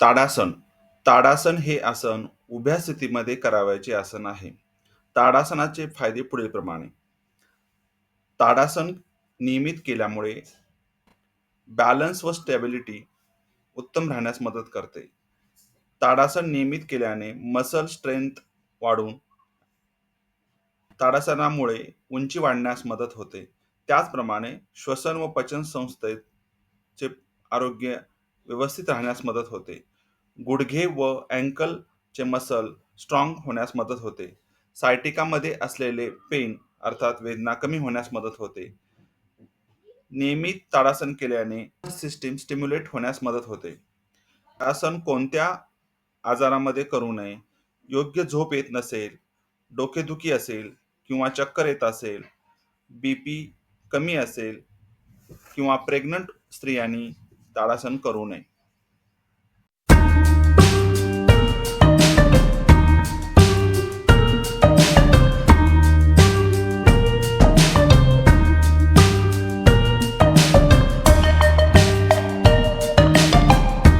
ताडासन. ताडासन हे आसन उभ्या स्थितीमध्ये करावयाचे आसन आहे. ताडासनाचे फायदे पुढीलप्रमाणे ताडासन नियमित केल्यामुळे बॅलन्स व स्टॅबिलिटी उत्तम राहण्यास मदत करते. ताडासन नियमित केल्याने मसल स्ट्रेंथ वाढून ताडासनामुळे उंची वाढण्यास मदत होते. त्याचप्रमाणे श्वसन व पचन संस्थेचे आरोग्य व्यवस्थित राहण्यास मदत होते. गुडघे व अँकलचे मसल स्ट्रॉंग होण्यास मदत होते. सायटिकामध्ये असलेले पेन अर्थात वेदना कमी होण्यास मदत होते. नियमित ताडासन केल्याने सिस्टीम स्टिम्युलेट होण्यास मदत होते. आसन कोणत्या आजारामध्ये करू नये योग्य झोप येत नसेल डोकेदुखी असेल किंवा चक्कर येत असेल बी पी कमी असेल किंवा प्रेग्नंट स्त्रियांनी ताडासन करू नये.